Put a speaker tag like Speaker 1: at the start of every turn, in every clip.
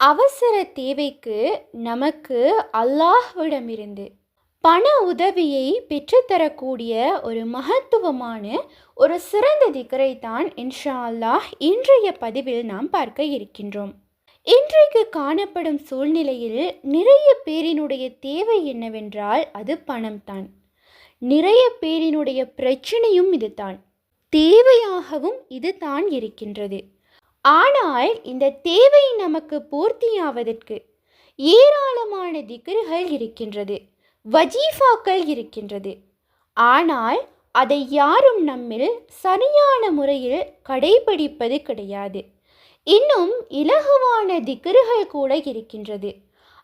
Speaker 1: அவசர தேவைக்கு நமக்கு அல்லாஹ்விடமிருந்து பண உதவியை பெற்றுத்தரக்கூடிய ஒரு மகத்துவமான ஒரு சிறந்த திக்கரை தான் இன்ஷா அல்லாஹ் இன்றைய பதிவில் நாம் பார்க்க இருக்கின்றோம். இன்றைக்கு காணப்படும் சூழ்நிலையில் நிறைய பேரினுடைய தேவை என்னவென்றால் அது பணம்தான். நிறைய பேரினுடைய பிரச்சனையும் இதுதான். தேவையாகவும் இதுதான் இருக்கின்றது. ஆனால் இந்த தேவை நமக்கு பூர்த்தியாவதற்கு ஏராளமான திகர்கள் இருக்கின்றது வஜீஃபாக்கள் இருக்கின்றது. ஆனால் அதை யாரும் நம்மில் சரியான முறையில் கடைபிடிப்பது கிடையாது. இன்னும் இலகுவான திகர்கள் கூட இருக்கின்றது.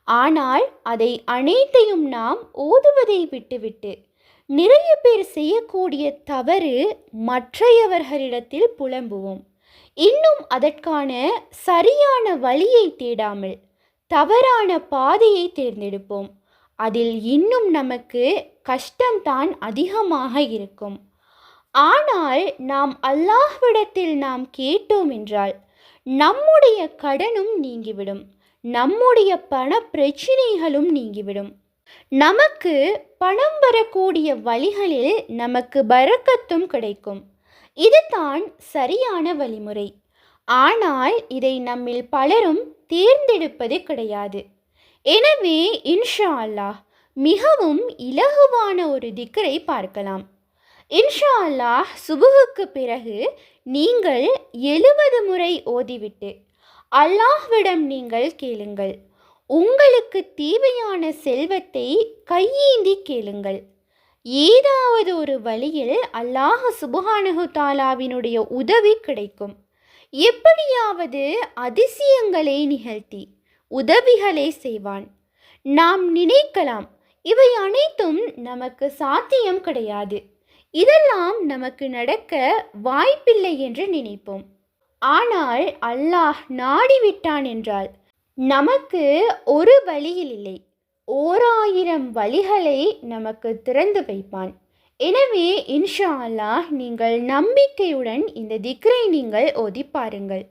Speaker 1: ஆனால் அதை அனைத்தையும் நாம் ஓதுவதை விட்டுவிட்டு நிறைய பேர் செய்யக்கூடிய தவறு மற்றையவர்களிடத்தில் புலம்புவோம். இன்னும் அதற்கான சரியான வழியை தேடாமல் தவறான பாதையை தேர்ந்தெடுப்போம். அதில் இன்னும் நமக்கு கஷ்டம்தான் அதிகமாக இருக்கும். ஆனால் நாம் அல்லாஹ்விடத்தில் நாம் கேட்டோம் என்றால் நம்முடைய கடனும் நீங்கிவிடும். நம்முடைய பண பிரச்சினைகளும் நீங்கிவிடும். நமக்கு பணம் வரக்கூடிய வழிகளில் நமக்கு பறக்கத்தும் கிடைக்கும். இதுதான் சரியான வழிமுறை. ஆனால் இதை நம்மில் பலரும் தேர்ந்தெடுப்பது கிடையாது. எனவே இன்ஷா அல்லாஹ் மிகவும் இலகுவான ஒரு திக்கரை பார்க்கலாம். இன்ஷா அல்லாஹ் சுபுகுக்கு பிறகு நீங்கள் எழுபது முறை ஓதிவிட்டு அல்லாஹ்விடம் நீங்கள் கேளுங்கள். உங்களுக்கு தேவையான செல்வத்தை கையேந்தி கேளுங்கள். ஏதாவது ஒரு வழியில் அல்லாஹ் சுபஹானஹு தாலாவினுடைய உதவி கிடைக்கும். எப்படியாவது அதிசயங்களை நிகழ்த்தி உதவிகளை செய்வான். நாம் நினைக்கலாம் இவை அனைத்தும் நமக்கு சாத்தியம் கிடையாது. இதெல்லாம் நமக்கு நடக்க வாய்ப்பில்லை என்று நினைப்போம். ஆனால் அல்லாஹ் நாடிவிட்டான் என்றால் நமக்கு ஒரு வழியில் இல்லை. ஓராயிரம் வழிகளை நமக்கு திறந்து வைப்பான். எனவே இன்ஷா அல்லாஹ் நீங்கள் நம்பிக்கையுடன் இந்த திக்ரை நீங்கள் ஓதி பாருங்கள்.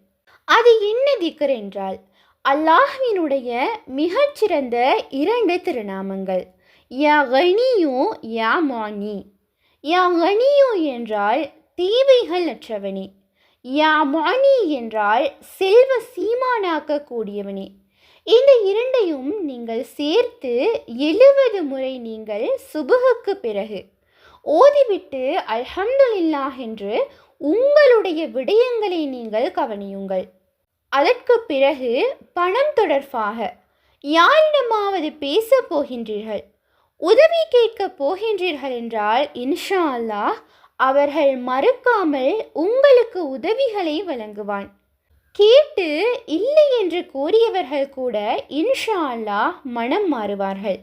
Speaker 1: அது என்ன திக்ர் என்றால் அல்லாஹ்வினுடைய மிகச்சிறந்த இரண்டு திருநாமங்கள். யா கனியோ யா மானி. யா கனியோ என்றால் தேவைகள் அற்றவனே. யா மானி என்றால் செல்வ சீமானாக்கக்கூடியவனே. இந்த இரண்டையும் நீங்கள் சேர்த்து எழுவது முறை நீங்கள் சுபுகுக்கு பிறகு ஓதிவிட்டு அல்ஹம்துல்லா என்று உங்களுடைய விடயங்களை நீங்கள் கவனியுங்கள். அதற்கு பிறகு பணம் தொடர்பாக யாரிடமாவது பேச போகின்றீர்கள்? உதவி கேட்க போகின்றீர்கள் என்றால் இன்ஷா அல்லாஹ் அவர்கள் மறுக்காமல் உங்களுக்கு உதவிகளை வழங்குவான். கேட்டு இல்லை என்று கூறியவர்கள் கூட இன்ஷா அல்லாஹ் மனம் மாறுவார்கள்.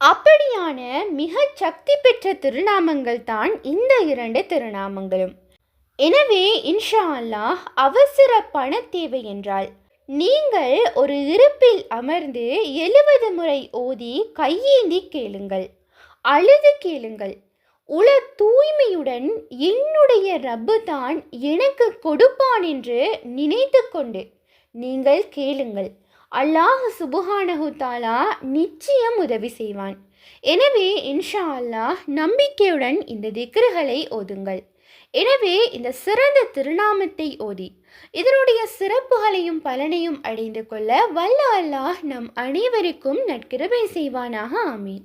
Speaker 1: அப்படியான மிக சக்தி பெற்ற திருநாமங்கள் தான் இந்த இரண்டு திருநாமங்களும். எனவே இன்ஷா அல்லாஹ் அவசர பண தேவை என்றால் நீங்கள் ஒரு இருப்பில் அமர்ந்து எழுபது முறை ஓதி கையேந்தி கேளுங்கள் அழுது கேளுங்கள். உல தூய்மையுடன் என்னுடைய ரப்பு தான் எனக்கு கொடுப்பான் என்று நினைத்து கொண்டு. நீங்கள் கேளுங்கள் அல்லாஹ் சுபுஹானஹு தாலா நிச்சயம் உதவி செய்வான். எனவே இன்ஷா அல்லாஹ் நம்பிக்கையுடன் இந்த திக்ருகளை ஓதுங்கள். எனவே இந்த சிறந்த திருநாமத்தை ஓதி இதனுடைய சிறப்புகளையும் பலனையும் அடைந்து கொள்ள வல்ல அல்லாஹ் நம் அனைவருக்கும் நட்கிருபை செய்வானாக ஆமீன்.